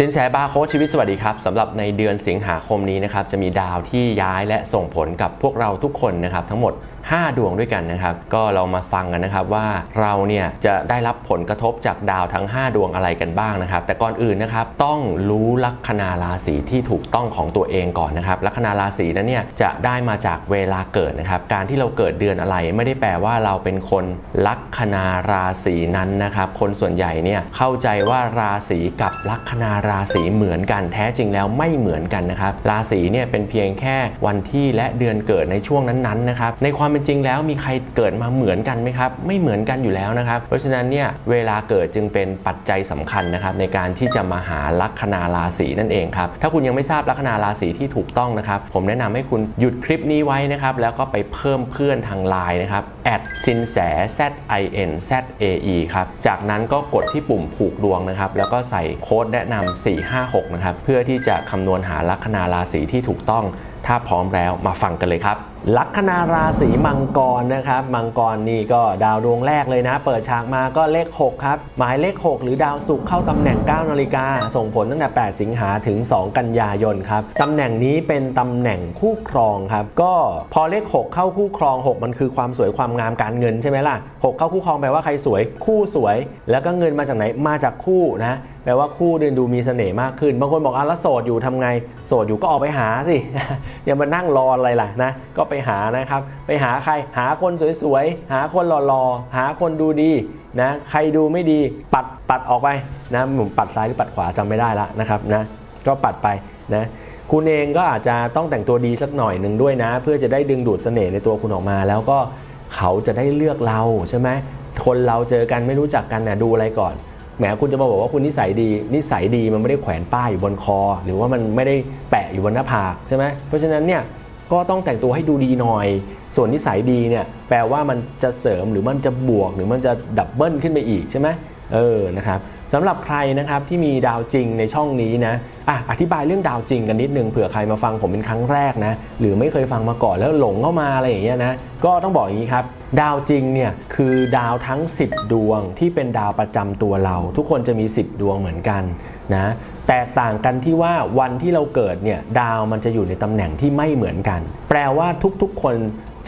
สินแสบาร์โค้ชชีวิตสวัสดีครับสำหรับในเดือนสิงหาคมนี้นะครับจะมีดาวที่ย้ายและส่งผลกับพวกเราทุกคนนะครับทั้งหมด 5 ดวงด้วยกันนะครับ ก็เรามาฟังกันนะครับว่าเราเนี่ยจะได้รับผลกระทบจากดาวทั้ง 5 ดวงอะไรกันบ้างนะครับ แต่ก่อนอื่นนะครับต้องรู้ลัคนาราศีที่ถูกต้องของตัวเองก่อนนะครับลัคนาราศีนั้นเนี่ยจะได้มาจากเวลาเกิดนะครับ การที่เราเกิดเดือนอะไรไม่ได้แปลว่าเราเป็นคนลัคนาราศีนั้นนะครับ คนส่วนใหญ่เนี่ยเข้าใจว่าราศีกับลัคนาราศีเหมือนกันแท้จริงแล้วไม่เหมือนกันนะครับ ราศีเนี่ยเป็นเพียงแค่วันที่และเดือนเกิดในช่วงนั้นๆนะครับในความเป็นจริงแล้วมีใครเกิดมาเหมือนกันไหมครับ ไม่เหมือนกันอยู่แล้วนะครับ เพราะฉะนั้นเนี่ยเวลาเกิดจึงเป็นปัจจัยสำคัญนะครับในการที่จะมาหาลัคนาราศีนั่นเองครับ ถ้าคุณยังไม่ทราบลัคนาราศีที่ถูกต้องนะครับ ผมแนะนำให้คุณหยุดคลิปนี้ไว้นะครับ แล้วก็ไปเพิ่มเพื่อนทางไลน์นะครับสินแส z i n z a e ครับ จากนั้นก็กดที่ปุ่มผูกดวงนะครับ แล้วก็ใส่โค้ดแนะนำ456 นะครับ เพื่อที่จะคำนวณหาลัคนาราศีที่ถูกต้อง ถ้าพร้อมแล้วมาฟังกันเลยครับ ลัคนาราศีมังกรนะครับ มังกรนี่ก็ดาวดวงแรกเลยนะ เปิดฉากมาก็เลข 6 ครับ หมายเลข 6 หรือดาวศุกร์เข้าตำแหน่ง 9 นาฬิกา ส่งผลตั้งแต่ 8 สิงหาถึง 2 กันยายนครับ ตำแหน่งนี้เป็นตำแหน่งคู่ครองครับ ก็พอเลข 6 เข้าคู่ครอง 6 มันคือความสวยความงามการเงินใช่ไหมล่ะ 6 เข้าคู่ครองแปลว่าใครสวย คู่สวย แล้วก็เงินมาจากไหน มาจากคู่นะ ลว่าคู่เดินดูมีเสน่ห์มากขึ้น บางคนบอกอะแล้วโสดอยู่ทำไง โสดอยู่ก็ออกไปหาสิ อย่ามานั่งรออะไรล่ะนะ ก็ไปหานะครับ ไปหาใคร หาคนสวยๆ หาคนหล่อๆ หาคนดูดีนะ ใครดูไม่ดี ปัดปัดออกไปนะผมปัดซ้ายหรือปัดขวาจำไม่ได้ละนะครับนะ ก็ปัดไปนะคุณเองก็อาจจะต้องแต่งตัวดีสักหน่อยหนึ่งด้วยนะ เพื่อจะได้ดึงดูดเสน่ห์ในตัวคุณออกมา แล้วก็เขาจะได้เลือกเราใช่ไหมคนเราเจอกันไม่รู้จักกันนะดูอะไรก่อน แหมคุณจะมาบอกว่าคุณนิสัยดี นิสัยดีมันไม่ได้แขวนป้ายอยู่บนคอ หรือว่ามันไม่ได้แปะอยู่บนหน้าผากใช่ไหมเพราะฉะนั้นเนี่ยก็ต้องแต่งตัวให้ดูดีหน่อย ส่วนนิสัยดีเนี่ยแปลว่ามันจะเสริมหรือมันจะบวกหรือมันจะดับเบิลขึ้นไปอีกใช่ไหมเออนะครับ สำหรับใครนะครับที่มีดาวจริงในช่องนี้นะอะอธิบายเรื่องดาวจริงกันนิดนึงเผื่อใครมาฟังผมเป็นครั้งแรกนะหรือไม่เคยฟังมาก่อนแล้วหลงเข้ามาอะไรอย่างเงี้ยนะก็ต้องบอกอย่างนี้ครับ ดาวจริงเนี่ยคือดาวทั้ง 10 ดวงที่เป็นดาวประจำตัวเรา ทุกคนจะมี 10 ดวงเหมือนกันนะแตกต่างกันที่ว่าวันที่เราเกิดเนี่ยดาวมันจะอยู่ในตำแหน่งที่ไม่เหมือนกัน แปลว่าทุกๆคน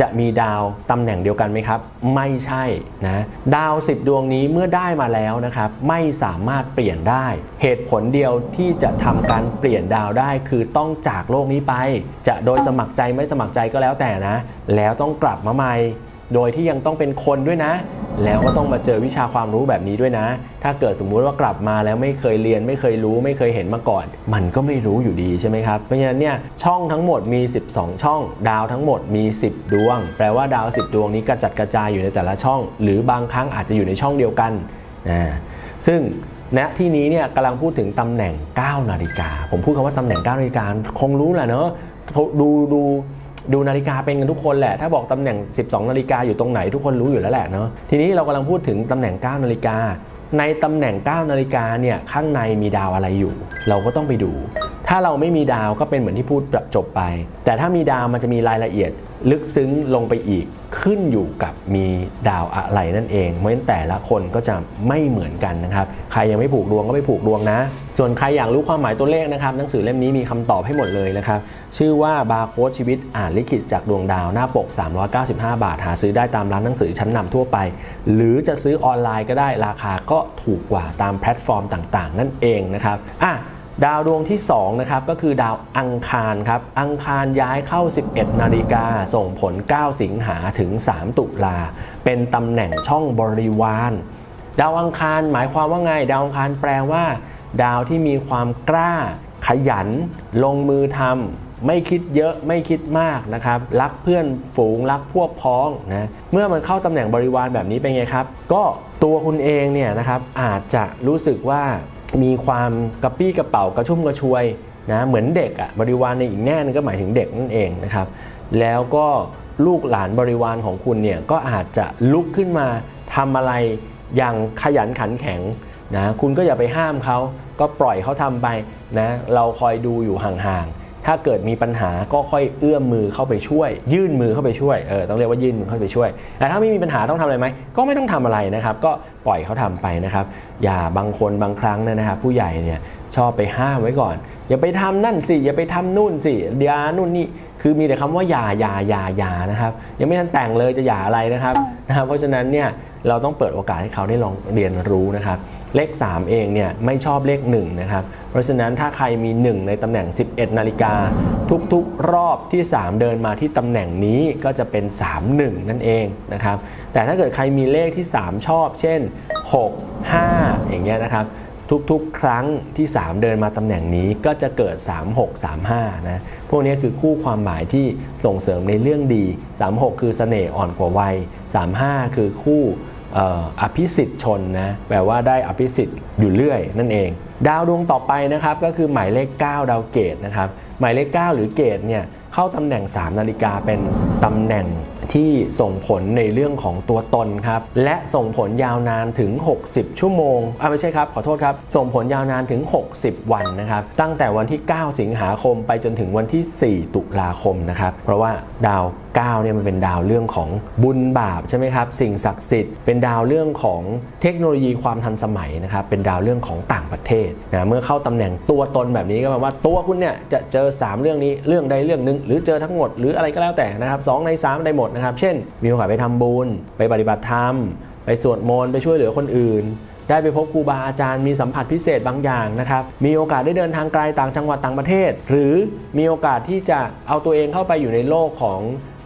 จะมีดาวตำแหน่งเดียวกันไหมครับ ไม่ใช่นะดาว 10 ดวงนี้เมื่อได้มาแล้วนะครับไม่สามารถเปลี่ยนได้ เหตุผลเดียวที่จะทำการเปลี่ยนดาวได้คือต้องจากโลกนี้ไป จะโดยสมัครใจไม่สมัครใจก็แล้วแต่นะ แล้วต้องกลับมาใหม่โดยที่ยังต้องเป็นคนด้วยนะ แล้วก็ต้องมาเจอวิชาความรู้แบบนี้ด้วยนะ ถ้าเกิดสมมุติว่ากลับมาแล้วไม่เคยเรียน ไม่เคยรู้ ไม่เคยเห็นมาก่อน มันก็ไม่รู้อยู่ดีใช่ไหมครับ เพราะฉะนั้นเนี่ยช่องทั้งหมดมี 12 ช่อง ดาวทั้งหมดมี 10 ดวง แปลว่าดาว 10 ดวงนี้กระจัดกระจายอยู่ในแต่ละช่อง หรือบางครั้งอาจจะอยู่ในช่องเดียวกันนะซึ่งณที่นี้เนี่ยกำลังพูดถึงตำแหน่ง 9 นาฬิกา ผมพูดคำว่าตำแหน่ง 9 นาฬิกาคงรู้แหละเนอะดูดู ดูนาฬิกาเป็นกันทุกคนแหละ ถ้าบอกตำแหน่ง 12 นาฬิกาอยู่ตรงไหนทุกคนรู้อยู่แล้วแหละเนาะทีนี้เรากำลังพูดถึงตำแหน่ง 9 นาฬิกาในตำแหน่ง 9 นาฬิกาเนี่ยข้างในมีดาวอะไรอยู่ เราก็ต้องไปดู ถ้าเราไม่มีดาวก็เป็นเหมือนที่พูดจบไป แต่ถ้ามีดาวมันจะมีรายละเอียด ลึกซึ้งลงไปอีกขึ้นอยู่กับมีดาวอะไรนั่นเองเพราะฉะนั้นแต่ละคนก็จะไม่เหมือนกันนะครับ ใครยังไม่ผูกดวงก็ไปผูกดวงนะ ส่วนใครอยากรู้ความหมายตัวเลขนะครับหนังสือเล่มนี้มีคำตอบให้หมดเลยนะครับ ชื่อว่าบาร์โค้ดชีวิตอ่านลิขิตจากดวงดาวหน้าปก 395 บาท หาซื้อได้ตามร้านหนังสือชั้นนำทั่วไป หรือจะซื้อออนไลน์ก็ได้ราคาก็ถูกกว่าตามแพลตฟอร์มต่าง ๆ นั่นเองนะครับอะ ดาวดวงที่2นะครับก็คือดาวอังคารครับอังคารย้ายเข้า 11 นาฬิกาส่งผล 9 สิงหาถึง 3 ตุลา เป็นตำแหน่งช่องบริวาร ดาวอังคารหมายความว่าไง ดาวอังคารแปลว่า ดาวที่มีความกล้า ขยัน ลงมือทำไม่คิดเยอะไม่คิดมากนะครับรักเพื่อนฝูงรักพวกพ้องนะเมื่อมันเข้าตำแหน่งบริวารแบบนี้เป็นไงครับ ก็ตัวคุณเองเนี่ยนะครับอาจจะรู้สึกว่า มีความกระปี้กระเป๋ากระชุ่มกระชวยนะเหมือนเด็กอะบริวารในอีกแน่นึงก็หมายถึงเด็กนั่นเองนะครับ แล้วก็ลูกหลานบริวารของคุณเนี่ยก็อาจจะลุกขึ้นมาทำอะไรอย่างขยันขันแข็งนะคุณก็อย่าไปห้ามเขาก็ปล่อยเขาทำไปนะเราคอยดูอยู่ห่างๆ ถ้าเกิดมีปัญหาก็ค่อยเอื้อมมือเข้าไปช่วย ยื่นมือเข้าไปช่วยเออต้องเรียกว่ายื่นมือเข้าไปช่วยแต่ถ้าไม่มีปัญหาต้องทำอะไรไหมก็ไม่ต้องทำอะไรนะครับ ก็ปล่อยเขาทำไปนะครับ อย่าบางคนบางครั้งเนยนะครับ ผู้ใหญ่เนี่ยชอบไปห้ามไว้ก่อน อย่าไปทำนั่นสิอย่าไปทำนู่นสิเดี๋ยวนู่นนี่คือมีแต่คำว่าอย่าอย่าอย่าอย่านะครับ ยังไม่ทันแต่งเลยจะอย่าอะไรนะครับนะครับ เพราะฉะนั้นเนี่ย เราต้องเปิดโอกาสให้เขาได้ลองเรียนรู้นะครับ เลข 3 เองเนี่ยไม่ชอบเลข1นะครับ เพราะฉะนั้นถ้าใครมี 1 ในตำแหน่ง 11 นาฬิกา ทุกๆ รอบที่ 3 เดินมาที่ตำแหน่งนี้ก็จะเป็น 3 1 นั่นเองนะครับ แต่ถ้าเกิดใครมีเลขที่ 3 ชอบ เช่น 6 5 อย่างเงี้ยนะครับทุกๆ ครั้งที่ 3 เดินมาตำแหน่งนี้ก็จะเกิด 3 6 3 5 นะ พวกนี้คือคู่ความหมายที่ส่งเสริมในเรื่องดี 36 คือเสน่ห์อ่อนกว่าวัย 35 คือคู่ อภิสิทธิ์ชนนะแปลว่าได้อภิสิทธิ์อยู่เรื่อยนั่นเอง ดาวดวงต่อไปนะครับก็คือหมายเลข 9 ดาวเกตนะครับหมายเลข 9 หรือเกตเนี่ย เข้าตำแหน่ง 3 นาฬิกาเป็นตำแหน่งที่ส่งผลในเรื่องของตัวตนครับ และส่งผลยาวนานถึง 60 ชั่วโมงอ่าไม่ใช่ครับ ขอโทษครับ ส่งผลยาวนานถึง 60 วันนะครับ ตั้งแต่วันที่ 9 สิงหาคมไปจนถึงวันที่ 4 ตุลาคมนะครับ เพราะว่าดาว9เนี่ยมันเป็นดาวเรื่องของบุญบาปใช่ไหมครับ สิ่งศักดิ์สิทธิ์เป็นดาวเรื่องของเทคโนโลยีความทันสมัยนะครับ เป็นดาวเรื่องของต่างประเทศนะเมื่อเข้าตำแหน่งตัวตนแบบนี้ก็แปลว่าตัวคุณเนี่ยจะเจอ 3 เรื่องนี้เรื่องใดเรื่องหนึ่งหรือเจอทั้งหมด หรืออะไรก็แล้วแต่นะครับสองใน3ได้หมดนะครับ เช่น มีโอกาสไปทำบุญ ไปปฏิบัติธรรม ไปสวดมนต์ไปช่วยเหลือคนอื่น ได้ไปพบครูบาอาจารย์มีสัมผัสพิเศษบางอย่างนะครับ มีโอกาสได้เดินทางไกลต่างจังหวัดต่างประเทศ หรือมีโอกาสที่จะเอาตัวเองเข้าไปอยู่ในโลกของ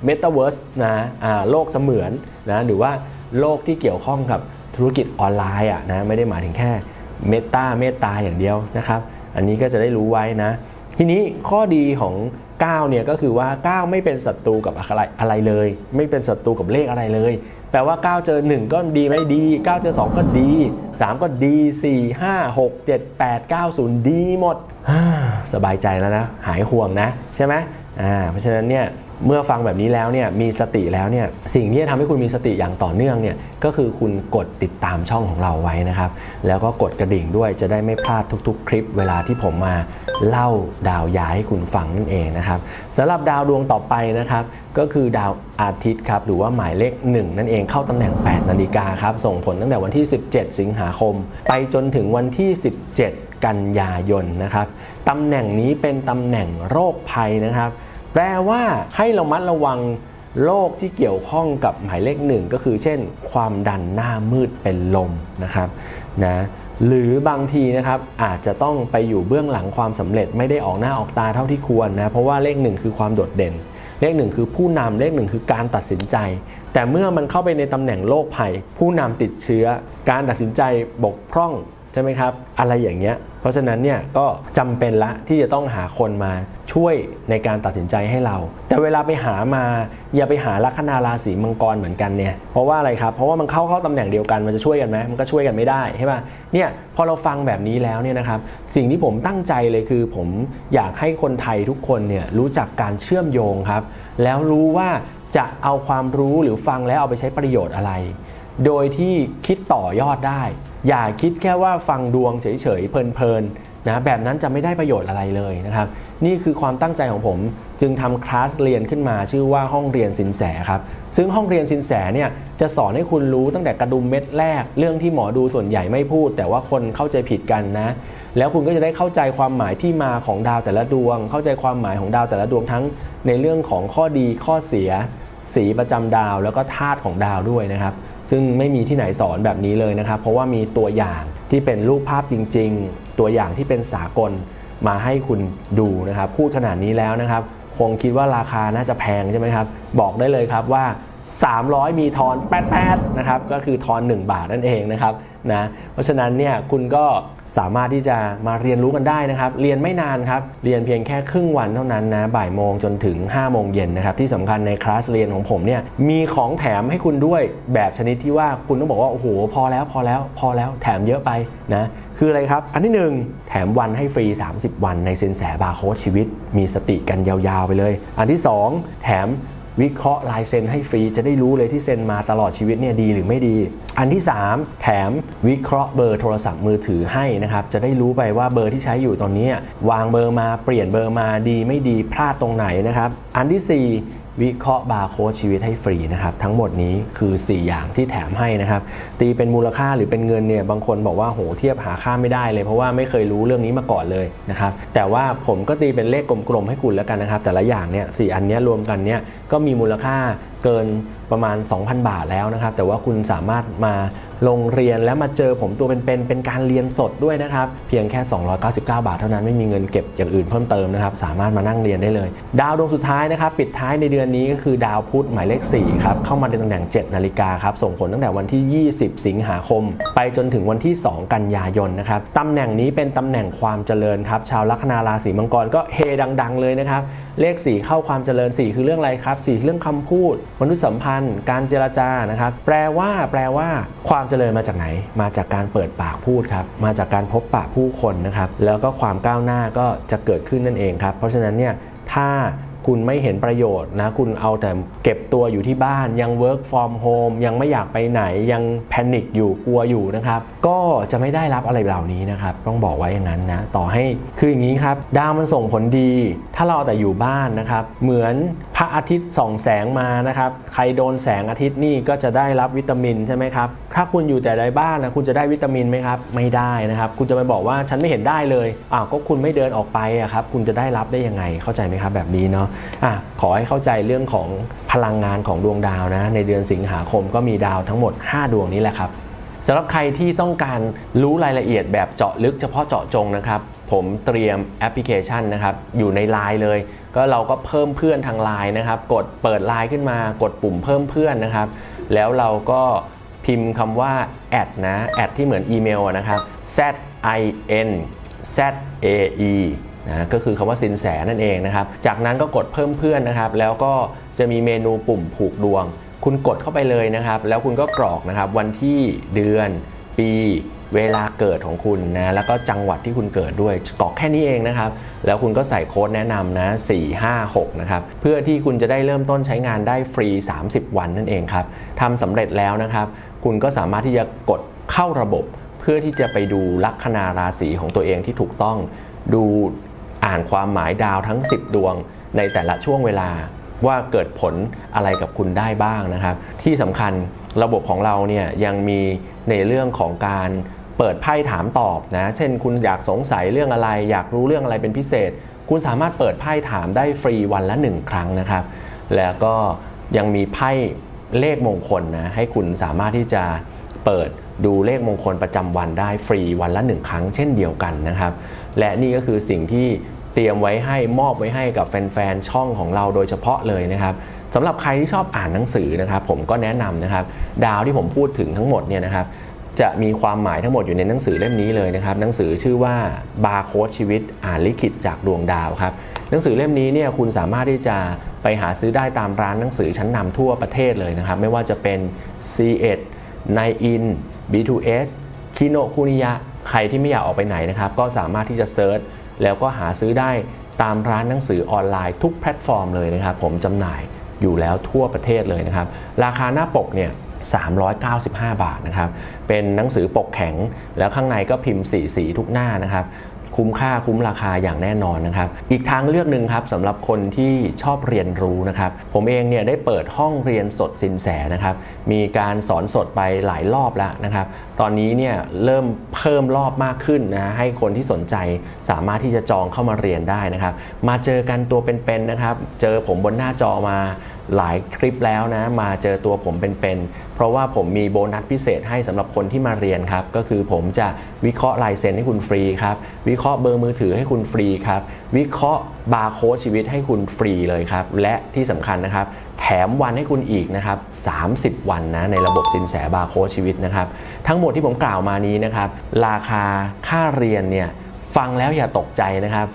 Metaverse นะอ่าโลกเสมือนนะหรือว่าโลกที่เกี่ยวข้องกับธุรกิจออนไลน์อะนะไม่ได้หมายถึงแค่เมตาเมตตาอย่างเดียวนะครับ อันนี้ก็จะได้รู้ไว้นะ ทีนี้ข้อดีของ9เนี่ยก็คือว่า 9 ไม่เป็นศัตรูกับอะไรอะไรเลย ไม่เป็นศัตรูกับเลขอะไรเลย แปลว่า 9 เจอ 1 ก็ดีไม่ดี 9 เจอ 2 ก็ดี 3 ก็ดี 4 5 6 7 8 9 0 ดีหมด สบายใจแล้วนะ หายห่วงนะ ใช่ไหมอ่าเพราะฉะนั้นเนี่ย เมื่อฟังแบบนี้แล้วเนี่ยมีสติแล้วเนี่ยสิ่งที่จะทำให้คุณมีสติอย่างต่อเนื่องเนี่ยก็คือคุณกดติดตามช่องของเราไว้นะครับ แล้วก็กดกระดิ่งด้วยจะได้ไม่พลาดทุกๆ คลิป เวลาที่ผมมาเล่าดาวย้ายให้คุณฟังนั่นเองนะครับสำหรับดาวดวงต่อไปนะครับก็คือดาวอาทิตย์ครับหรือว่าหมายเลข 1 นั่นเองเข้าตำแหน่ง 8 นาฬิกาครับส่งผลตั้งแต่วันที่ 17 สิงหาคม ไปจนถึงวันที่ 17 กันยายนนะครับตำแหน่งนี้เป็นตำแหน่งโรคภัยนะครับ แปลว่าให้เรามัดระวังโรคที่เกี่ยวข้องกับหมายเลขหนึ่งก็คือเช่น ความดันหน้ามืดเป็นลมนะครับนะหรือบางทีนะครับอาจจะต้องไปอยู่เบื้องหลังความสำเร็จไม่ได้ออกหน้าออกตาเท่าที่ควรนะเพราะว่าเลขหนึ่งคือความโดดเด่น เลขหนึ่งคือผู้นำเลขหนึ่งคือการตัดสินใจ แต่เมื่อมันเข้าไปในตำแหน่งโรคภัย ผู้นำติดเชื้อ การตัดสินใจบกพร่อง ใช่ไหมครับ อะไรอย่างเงี้ย เพราะฉะนั้นเนี่ยก็จำเป็นละที่จะต้องหาคนมาช่วยในการตัดสินใจให้เรา แต่เวลาไปหามาอย่าไปหาลัคนาราศีมังกรเหมือนกันเนี่ยเพราะว่าอะไรครับเพราะว่ามันเข้าเข้าตำแหน่งเดียวกันมันจะช่วยกันไหมมันก็ช่วยกันไม่ได้ใช่ป่ะเนี่ยพอเราฟังแบบนี้แล้วเนี่ยนะครับสิ่งที่ผมตั้งใจเลยคือ ผมอยากให้คนไทยทุกคนเนี่ยรู้จักการเชื่อมโยงครับ แล้วรู้ว่าจะเอาความรู้หรือฟังแล้วเอาไปใช้ประโยชน์อะไร โดยที่คิดต่อยอดได้ อย่าคิดแค่ว่าฟังดวงเฉยๆเพลินๆนะแบบนั้นจะไม่ได้ประโยชน์อะไรเลยนะครับ นี่คือความตั้งใจของผมจึงทำคลาสเรียนขึ้นมาชื่อว่าห้องเรียนสินแสครับ ซึ่งห้องเรียนสินแสเนี่ยจะสอนให้คุณรู้ตั้งแต่กระดุมเม็ดแรก เรื่องที่หมอดูส่วนใหญ่ไม่พูด แต่ว่าคนเข้าใจผิดกันนะ แล้วคุณก็จะได้เข้าใจความหมายที่มาของดาวแต่ละดวง เข้าใจความหมายของดาวแต่ละดวงทั้ง ในเรื่องของข้อดีข้อเสีย สีประจำดาว แล้วก็ธาตุของดาวด้วยนะครับ ซึ่งไม่มีที่ไหนสอนแบบนี้เลยนะครับ เพราะว่ามีตัวอย่างที่เป็นรูปภาพจริง ๆ ตัวอย่างที่เป็นสากลมาให้คุณดูนะครับ พูดขนาดนี้แล้วนะครับ คงคิดว่าราคาน่าจะแพงใช่ไหมครับ บอกได้เลยครับว่า 300 มีทอนแปดๆนะครับก็คือทอน 1 บาทนั่นเองนะครับนะเพราะฉะนั้นเนี่ยคุณก็สามารถที่จะมาเรียนรู้กันได้นะครับ เรียนไม่นานครับ เรียนเพียงแค่ครึ่งวันเท่านั้นนะบ่ายโมงจนถึง 5 โมงเย็นนะครับที่สำคัญในคลาสเรียนของผมเนี่ยมีของแถมให้คุณด้วยแบบชนิดที่ว่าคุณต้องบอกว่า โอ้โห พอแล้วพอแล้วพอแล้วแถมเยอะไปนะคืออะไรครับ อันที่ 1 แถมวันให้ฟรี 30 วันในสินแสบาร์โค้ดชีวิต มีสติกันยาวๆไปเลย อันที่ 2 แถม วิเคราะห์ลายเซ็นให้ฟรีจะได้รู้เลยที่เซ็นมาตลอดชีวิตเนี่ยดีหรือไม่ดี อันที่ 3 แถมวิเคราะห์เบอร์โทรศัพท์มือถือให้นะครับจะได้รู้ไปว่าเบอร์ที่ใช้อยู่ตอนนี้วางเบอร์มาเปลี่ยนเบอร์มาดีไม่ดีพลาดตรงไหนนะครับอันทีสี่4 วิเคราะห์บาร์โค้ดชีวิตให้ฟรีนะครับทั้งหมดนี้คือ 4 อย่างที่แถมให้นะครับตีเป็นมูลค่าหรือเป็นเงินเนี่ยบางคนบอกว่าโหเทียบหาค่าไม่ได้เลย เพราะว่าไม่เคยรู้เรื่องนี้มาก่อนเลยนะครับแต่ว่าผมก็ตีเป็นเลขกลมๆให้คุณแล้วกันนะครับแต่ละอย่างเนี่ยสอันนี้รวมกันเนี่ยก็มีมูลค่าเกินประมาณ 2,000 บาทแล้วนะครับแต่ว่าคุณสามารถมา ลงเรียนแล้วมาเจอผมตัวเป็นๆเป็นเป็นการเรียนสดด้วยนะครับ เพียงแค่ 299 บาทเท่านั้นไม่มีเงินเก็บอย่างอื่นเพิ่มเติมนะครับ สามารถมานั่งเรียนได้เลย ดาวดวงสุดท้ายนะครับ ปิดท้ายในเดือนนี้ก็คือดาวพุธหมายเลข4ครับเข้ามาในตำแหน่ง 7 นาฬิกาครับส่งผลตั้งแต่วันที่ 20 สิงหาคม ไปจนถึงวันที่ 2 กันยายนนะครับตำแหน่งนี้เป็นตำแหน่งความเจริญครับชาวลัคนาราศีมังกรก็เฮดัง ๆ เลยนะครับเลข 4 เข้าความเจริญ 4 คือเรื่องอะไรครับ4เรื่องคำพูดมนุษยสัมพันธ์ การเจรจานะครับแปลว่าแปลว่าความเจริญมาจากไหน มาจากการเปิดปากพูดครับ มาจากการพบปะผู้คนนะครับ แล้วก็ความก้าวหน้าก็จะเกิดขึ้นนั่นเองครับ เพราะฉะนั้นเนี่ย ถ้า คุณไม่เห็นประโยชน์นะคุณเอาแต่เก็บตัวอยู่ที่บ้านยัง work from home ยังไม่อยากไปไหนยังแพนิคอยู่กลัวอยู่นะครับ ก็จะไม่ได้รับอะไรเหล่านี้นะครับต้องบอกไว้อย่างนั้นนะต่อให้คืออย่างนี้ครับดาวมันส่งผลดี ถ้าเราเอาแต่อยู่บ้านนะครับเหมือนพระอาทิตย์ส่องแสงมานะครับใครโดนแสงอาทิตย์นี่ก็จะได้รับวิตามินใช่ไหมครับถ้าคุณอยู่แต่ในบ้านนะคุณจะได้วิตามินไหมครับไม่ได้นะครับคุณจะไปบอกว่าฉันไม่เห็นได้เลยอ้าวก็คุณไม่เดินออกไปอะครับคุณจะได้รับได้ยังไงเข้าใจไหมครับแบบนี้เนาะอะขอให้เข้าใจเรื่องของพลังงานของดวงดาวนะ ในเดือนสิงหาคมก็มีดาวทั้งหมด 5 ดวงนี้แหละครับสำหรับใครที่ต้องการรู้รายละเอียดแบบเจาะลึกเฉพาะเจาะจงนะครับ ผมเตรียมแอปพลิเคชันนะครับ อยู่ในไลน์เลย ก็เราก็เพิ่มเพื่อนทางไลน์นะครับ กดเปิดไลน์ขึ้นมากดปุ่มเพิ่มเพื่อนนะครับ แล้วเราก็พิมพ์คำว่าแอดนะแอดที่เหมือนอีเมลนะครับ z i n z a e นะก็คือคำว่าสินแสนั่นเองนะครับ จากนั้นก็กดเพิ่มเพื่อนนะครับ แล้วก็จะมีเมนูปุ่มผูกดวง คุณกดเข้าไปเลยนะครับ แล้วคุณก็กรอกนะครับวันที่เดือน ปีเวลาเกิดของคุณนะแล้วก็จังหวัดที่คุณเกิดด้วยกรอกแค่นี้เองนะครับ แล้วคุณก็ใส่โค้ดแนะนำนะ4 5 6นะครับเพื่อที่คุณจะได้เริ่มต้นใช้งานได้ฟรี 30 วันนั่นเองครับทำสำเร็จแล้วนะครับ คุณก็สามารถที่จะกดเข้าระบบ เพื่อที่จะไปดูลัคนาราศีของตัวเองที่ถูกต้องดู อ่านความหมายดาวทั้ง 10 ดวงในแต่ละช่วงเวลาว่าเกิดผลอะไรกับคุณได้บ้างนะครับ ที่สำคัญระบบของเราเนี่ยยังมีในเรื่องของการเปิดไพ่ถามตอบนะ เช่น คุณอยากสงสัยเรื่องอะไร อยากรู้เรื่องอะไรเป็นพิเศษ คุณสามารถเปิดไพ่ถามได้ฟรีวันละ 1 ครั้งนะครับ แล้วก็ยังมีไพ่เลขมงคลนะให้คุณสามารถที่จะเปิดดูเลขมงคลประจำวันได้ฟรีวันละ 1 ครั้งเช่นเดียวกันนะครับ และนี่ก็คือสิ่งที่ เตรียมไว้ให้มอบไว้ให้กับแฟนๆช่องของเราโดยเฉพาะเลยนะครับสำหรับใครที่ชอบอ่านหนังสือนะครับ ผมก็แนะนำนะครับ ดาวที่ผมพูดถึงทั้งหมดเนี่ยนะครับจะมีความหมายทั้งหมดอยู่ในหนังสือเล่มนี้เลยนะครับ หนังสือชื่อว่าบาร์โค้ดชีวิตอ่านลิขิตจากดวงดาวครับหนังสือเล่มนี้เนี่ยคุณสามารถที่จะไปหาซื้อได้ตามร้านหนังสือชั้นนำทั่วประเทศเลยนะครับ ไม่ว่าจะเป็น C1 n i n B2S คิโนคุนิยะใครที่ไม่อยากออกไปไหนนะครับ ก็สามารถที่จะเซิร์ช แล้วก็หาซื้อได้ตามร้านหนังสือออนไลน์ทุกแพลตฟอร์มเลยนะครับผมจำหน่ายอยู่แล้วทั่วประเทศเลยนะครับ ราคาหน้าปกเนี่ย395 บาทนะครับ เป็นหนังสือปกแข็ง แล้วข้างในก็พิมพ์สีสีทุกหน้านะครับ คุ้มค่าคุ้มราคาอย่างแน่นอนนะครับ อีกทางเลือกหนึ่งครับสำหรับคนที่ชอบเรียนรู้นะครับ ผมเองเนี่ยได้เปิดห้องเรียนสดสินแสนะครับ มีการสอนสดไปหลายรอบแล้วนะครับ ตอนนี้เนี่ยเริ่มเพิ่มรอบมากขึ้นนะให้คนที่สนใจสามารถที่จะจองเข้ามาเรียนได้นะครับ มาเจอกันตัวเป็นๆนะครับ เจอผมบนหน้าจอมา หลายคลิปแล้วนะ มาเจอตัวผมเป็นๆเพราะว่าผมมีโบนัสพิเศษให้สำหรับคนที่มาเรียนครับ ก็คือผมจะวิเคราะห์ลายเซ็นให้คุณฟรีครับ วิเคราะห์เบอร์มือถือให้คุณฟรีครับ วิเคราะห์บาร์โค้ดชีวิตให้คุณฟรีเลยครับ และที่สำคัญนะครับ แถมวันให้คุณอีกนะครับ30 วันนะในระบบสินแสบาร์โค้ดชีวิตนะครับ ทั้งหมดที่ผมกล่าวมานี้นะครับ ราคาค่าเรียนเนี่ย ฟังแล้วอย่าตกใจนะครับ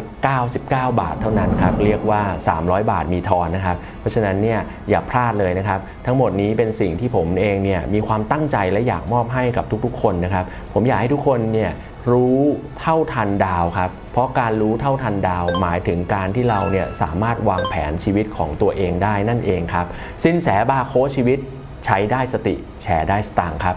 299 บาทเท่านั้นครับ เรียกว่า 300 บาทมีทอนนะครับ เพราะฉะนั้นเนี่ยอย่าพลาดเลยนะครับ ทั้งหมดนี้เป็นสิ่งที่ผมเองเนี่ยมีความตั้งใจและอยากมอบให้กับทุกๆ คนนะครับ ผมอยากให้ทุกคนเนี่ยรู้เท่าทันดาวครับ เพราะการรู้เท่าทันดาว หมายถึงการที่เราเนี่ยสามารถวางแผนชีวิตของตัวเองได้นั่นเองครับ สินแสบาโค้ชชีวิตใช้ได้สติแชร์ได้สตางค์ครับ